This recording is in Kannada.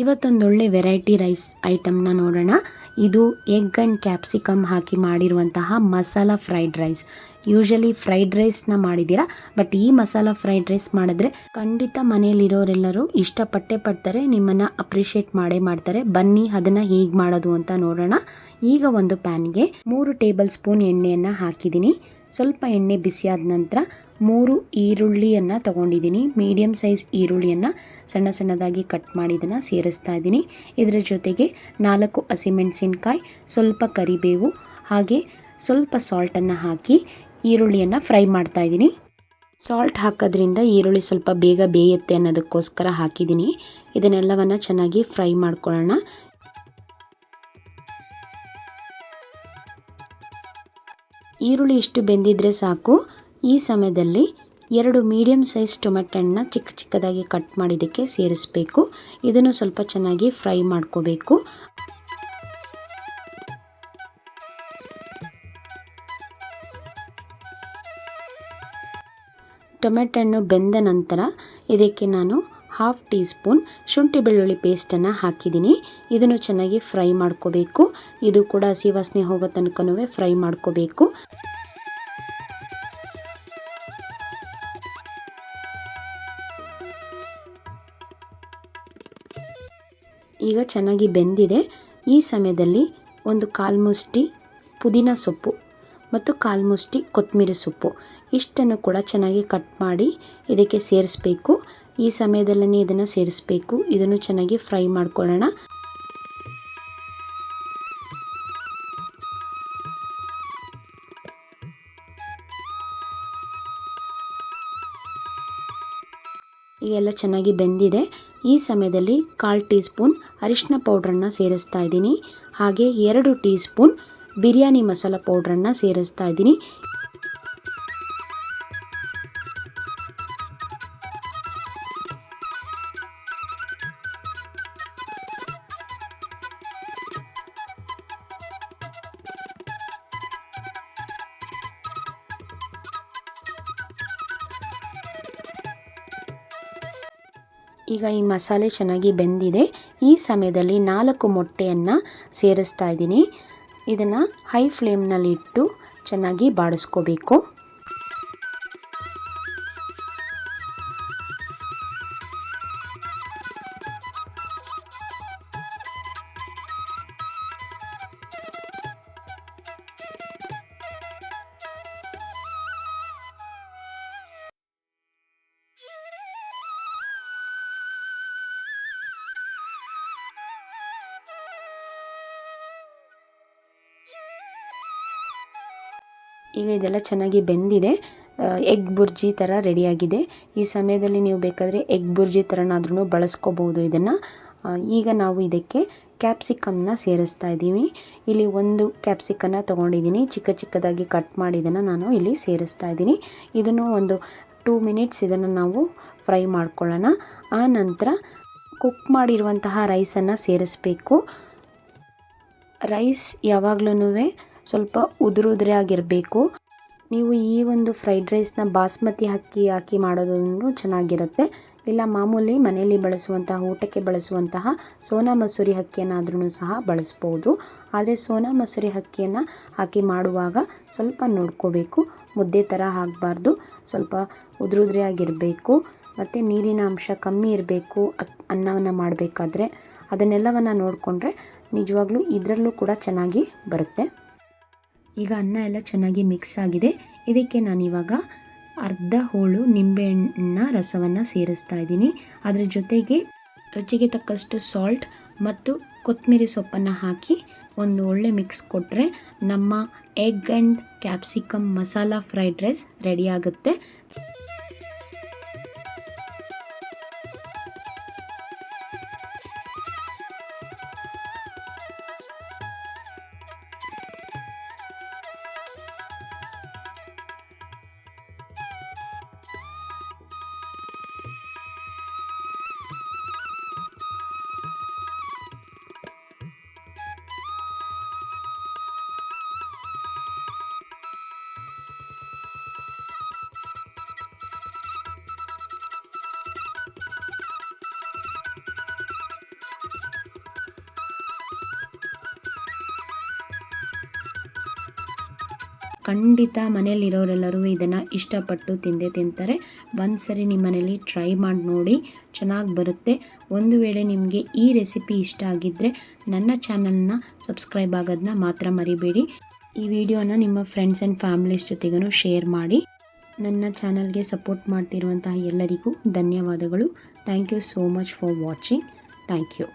ಇವತ್ತೊಂದೊಳ್ಳೆ ವೆರೈಟಿ ರೈಸ್ ಐಟಮ್ನ ನೋಡೋಣ. ಇದು ಎಗ್ ಆ್ಯಂಡ್ ಕ್ಯಾಪ್ಸಿಕಮ್ ಹಾಕಿ ಮಾಡಿರುವಂತಹ masala fried rice usually fried ರೈಸ್ನ ಮಾಡಿದ್ದೀರಾ? ಬಟ್ ಈ ಮಸಾಲ ಫ್ರೈಡ್ ರೈಸ್ ಮಾಡಿದ್ರೆ ಖಂಡಿತ ಮನೆಯಲ್ಲಿರೋರೆಲ್ಲರೂ ಇಷ್ಟಪಟ್ಟೆ ಪಡ್ತಾರೆ, ನಿಮ್ಮನ್ನು ಅಪ್ರಿಷಿಯೇಟ್ ಮಾಡೇ ಮಾಡ್ತಾರೆ. ಬನ್ನಿ, ಅದನ್ನು ಹೇಗೆ ಮಾಡೋದು ಅಂತ ನೋಡೋಣ. ಈಗ ಒಂದು ಪ್ಯಾನ್ಗೆ ಮೂರು ಟೇಬಲ್ ಸ್ಪೂನ್ ಎಣ್ಣೆಯನ್ನು ಹಾಕಿದ್ದೀನಿ. ಸ್ವಲ್ಪ ಎಣ್ಣೆ ಬಿಸಿಯಾದ ನಂತರ ಮೂರು ಈರುಳ್ಳಿಯನ್ನು ತಗೊಂಡಿದ್ದೀನಿ. ಮೀಡಿಯಮ್ ಸೈಜ್ ಈರುಳ್ಳಿಯನ್ನು ಸಣ್ಣ ಸಣ್ಣದಾಗಿ ಕಟ್ ಮಾಡಿ ಇದನ್ನು ಸೇರಿಸ್ತಾ ಇದ್ದೀನಿ. ಇದರ ಜೊತೆಗೆ ನಾಲ್ಕು ಹಸಿಮೆಣಸಿನ್ಕಾಯಿ, ಸ್ವಲ್ಪ ಕರಿಬೇವು, ಹಾಗೆ ಸ್ವಲ್ಪ ಸಾಲ್ಟನ್ನು ಹಾಕಿ ಈರುಳ್ಳಿಯನ್ನು ಫ್ರೈ ಮಾಡ್ತಾ ಇದ್ದೀನಿ. ಸಾಲ್ಟ್ ಹಾಕೋದ್ರಿಂದ ಈರುಳ್ಳಿ ಸ್ವಲ್ಪ ಬೇಗ ಬೇಯುತ್ತೆ ಅನ್ನೋದಕ್ಕೋಸ್ಕರ ಹಾಕಿದ್ದೀನಿ. ಇದನ್ನೆಲ್ಲವನ್ನು ಚೆನ್ನಾಗಿ ಫ್ರೈ ಮಾಡ್ಕೊಳ್ಳೋಣ. ಈರುಳ್ಳಿ ಇಷ್ಟು ಬೆಂದಿದ್ರೆ ಸಾಕು. ಈ ಸಮಯದಲ್ಲಿ ಎರಡು ಮೀಡಿಯಮ್ ಸೈಜ್ ಟೊಮೆಟೊನ ಚಿಕ್ಕ ಚಿಕ್ಕದಾಗಿ ಕಟ್ ಮಾಡಿದ್ದಕ್ಕೆ ಸೇರಿಸಬೇಕು. ಇದನ್ನು ಸ್ವಲ್ಪ ಚೆನ್ನಾಗಿ ಫ್ರೈ ಮಾಡ್ಕೋಬೇಕು. ಟೊಮೆಟೊ ಹಣ್ಣು ಬೆಂದ ನಂತರ ಇದಕ್ಕೆ ನಾನು ಹಾಫ್ ಟೀ ಸ್ಪೂನ್ ಶುಂಠಿ ಬೆಳ್ಳುಳ್ಳಿ ಪೇಸ್ಟನ್ನು ಹಾಕಿದ್ದೀನಿ. ಇದನ್ನು ಚೆನ್ನಾಗಿ ಫ್ರೈ ಮಾಡ್ಕೋಬೇಕು. ಇದು ಕೂಡ ಹಸಿ ವಾಸನೆ ಹೋಗೋ ತನಕನೂ ಫ್ರೈ ಮಾಡ್ಕೋಬೇಕು. ಈಗ ಚೆನ್ನಾಗಿ ಬೆಂದಿದೆ. ಈ ಸಮಯದಲ್ಲಿ ಒಂದು ಕಾಲ್ಮುಷ್ಟಿ ಪುದೀನ ಸೊಪ್ಪು ಮತ್ತು ಕಾಲ್ಮುಷ್ಟಿ ಕೊತ್ತಂಬರಿ ಸೊಪ್ಪು. ಇಷ್ಟನ್ನು ಕೂಡ ಚೆನ್ನಾಗಿ ಕಟ್ ಮಾಡಿ ಇದಕ್ಕೆ ಸೇರಿಸ್ಬೇಕು. ಈ ಸಮಯದಲ್ಲೇ ಇದನ್ನು ಸೇರಿಸಬೇಕು. ಇದನ್ನು ಚೆನ್ನಾಗಿ ಫ್ರೈ ಮಾಡ್ಕೊಳ್ಳೋಣ. ಈಗೆಲ್ಲ ಚೆನ್ನಾಗಿ ಬೆಂದಿದೆ. ಈ ಸಮಯದಲ್ಲಿ ಕಾಲು ಟೀ ಸ್ಪೂನ್ ಅರಿಶಿನ ಪೌಡ್ರನ್ನು ಸೇರಿಸ್ತಾ ಇದ್ದೀನಿ. ಹಾಗೆ ಎರಡು ಟೀ ಸ್ಪೂನ್ ಬಿರಿಯಾನಿ ಮಸಾಲ ಪೌಡ್ರನ್ನು ಸೇರಿಸ್ತಾ ಇದ್ದೀನಿ. ಈಗ ಈ ಮಸಾಲೆ ಚೆನ್ನಾಗಿ ಬೆಂದಿದೆ. ಈ ಸಮಯದಲ್ಲಿ ನಾಲ್ಕು ಮೊಟ್ಟೆಯನ್ನು ಸೇರಿಸ್ತಾ ಇದ್ದೀನಿ. ಇದನ್ನು ಹೈ ಫ್ಲೇಮ್ನಲ್ಲಿಟ್ಟು ಚೆನ್ನಾಗಿ ಬಾಡಿಸ್ಕೋಬೇಕು. ಈಗ ಇದೆಲ್ಲ ಚೆನ್ನಾಗಿ ಬೆಂದಿದೆ. ಎಗ್ ಬುರ್ಜಿ ಥರ ರೆಡಿಯಾಗಿದೆ. ಈ ಸಮಯದಲ್ಲಿ ನೀವು ಬೇಕಾದರೆ ಎಗ್ ಬುರ್ಜಿ ಥರನಾದ್ರೂ ಬಳಸ್ಕೋಬೋದು ಇದನ್ನು. ಈಗ ನಾವು ಇದಕ್ಕೆ ಕ್ಯಾಪ್ಸಿಕಮ್ನ ಸೇರಿಸ್ತಾ ಇದ್ದೀವಿ. ಇಲ್ಲಿ ಒಂದು ಕ್ಯಾಪ್ಸಿಕನ್ನ ತೊಗೊಂಡಿದ್ದೀನಿ. ಚಿಕ್ಕ ಚಿಕ್ಕದಾಗಿ ಕಟ್ ಮಾಡಿದ್ದನ್ನು ನಾನು ಇಲ್ಲಿ ಸೇರಿಸ್ತಾ ಇದ್ದೀನಿ. ಇದನ್ನು ಒಂದು ಟೂ ಮಿನಿಟ್ಸ್ ಇದನ್ನು ನಾವು ಫ್ರೈ ಮಾಡ್ಕೊಳ್ಳೋಣ. ಆ ನಂತರ ಕುಕ್ ಮಾಡಿರುವಂತಹ ರೈಸನ್ನು ಸೇರಿಸ್ಬೇಕು. ರೈಸ್ ಯಾವಾಗ್ಲೂ ಸ್ವಲ್ಪ ಉದುರುದ್ರೆ ಆಗಿರಬೇಕು. ನೀವು ಈ ಒಂದು ಫ್ರೈಡ್ ರೈಸ್ನ ಬಾಸ್ಮತಿ ಅಕ್ಕಿ ಹಾಕಿ ಮಾಡೋದನ್ನು ಚೆನ್ನಾಗಿರುತ್ತೆ. ಇಲ್ಲ ಮಾಮೂಲಿ ಮನೆಯಲ್ಲಿ ಬಳಸುವಂತಹ, ಊಟಕ್ಕೆ ಬಳಸುವಂತಹ ಸೋನಾ ಮಸೂರಿ ಅಕ್ಕಿಯನ್ನಾದ್ರೂ ಸಹ ಬಳಸ್ಬೋದು. ಆದರೆ ಸೋನಾ ಮಸೂರಿ ಅಕ್ಕಿಯನ್ನು ಹಾಕಿ ಮಾಡುವಾಗ ಸ್ವಲ್ಪ ನೋಡ್ಕೋಬೇಕು. ಮುದ್ದೆ ಥರ ಆಗಬಾರ್ದು. ಸ್ವಲ್ಪ ಉದುರುದ್ರೆ ಆಗಿರಬೇಕು. ಮತ್ತು ನೀರಿನ ಅಂಶ ಕಮ್ಮಿ ಇರಬೇಕು. ಅನ್ನವನ್ನು ಮಾಡಬೇಕಾದ್ರೆ ಅದನ್ನೆಲ್ಲವನ್ನು ನೋಡಿಕೊಂಡ್ರೆ ನಿಜವಾಗ್ಲೂ ಇದರಲ್ಲೂ ಕೂಡ ಚೆನ್ನಾಗಿ ಬರುತ್ತೆ. ಈಗ ಅನ್ನ ಎಲ್ಲ ಚೆನ್ನಾಗಿ ಮಿಕ್ಸ್ ಆಗಿದೆ. ಇದಕ್ಕೆ ನಾನಿವಾಗ ಅರ್ಧ ಹೋಳು ನಿಂಬೆಹಣ್ಣಿನ ರಸವನ್ನು ಸೇರಿಸ್ತಾ ಇದ್ದೀನಿ. ಅದರ ಜೊತೆಗೆ ರುಚಿಗೆ ತಕ್ಕಷ್ಟು ಸಾಲ್ಟ್ ಮತ್ತು ಕೊತ್ತಂಬರಿ ಸೊಪ್ಪನ್ನು ಹಾಕಿ ಒಂದು ಒಳ್ಳೆ ಮಿಕ್ಸ್ ಕೊಟ್ಟರೆ ನಮ್ಮ egg and capsicum masala fried rice ready ಆಗುತ್ತೆ. ಖಂಡಿತ ಮನೆಯಲ್ಲಿರೋರೆಲ್ಲರೂ ಇದನ್ನು ಇಷ್ಟಪಟ್ಟು ತಿಂದೇ ತಿಂತಾರೆ. ಒಂದು ಸರಿ ನಿಮ್ಮ ಮನೇಲಿ ಟ್ರೈ ಮಾಡಿ ನೋಡಿ, ಚೆನ್ನಾಗಿ ಬರುತ್ತೆ. ಒಂದು ವೇಳೆ ನಿಮಗೆ ಈ ರೆಸಿಪಿ ಇಷ್ಟ ಆಗಿದ್ದರೆ ನನ್ನ ಚಾನಲ್ನ ಸಬ್ಸ್ಕ್ರೈಬ್ ಆಗೋದನ್ನ ಮಾತ್ರ ಮರಿಬೇಡಿ. ಈ ವಿಡಿಯೋನ ನಿಮ್ಮ ಫ್ರೆಂಡ್ಸ್ ಆ್ಯಂಡ್ ಫ್ಯಾಮಿಲೀಸ್ ಜೊತೆಗೂ ಶೇರ್ ಮಾಡಿ. ನನ್ನ ಚಾನಲ್ಗೆ ಸಪೋರ್ಟ್ ಮಾಡ್ತಿರುವಂತಹ ಎಲ್ಲರಿಗೂ ಧನ್ಯವಾದಗಳು. Thank you so much for watching thank you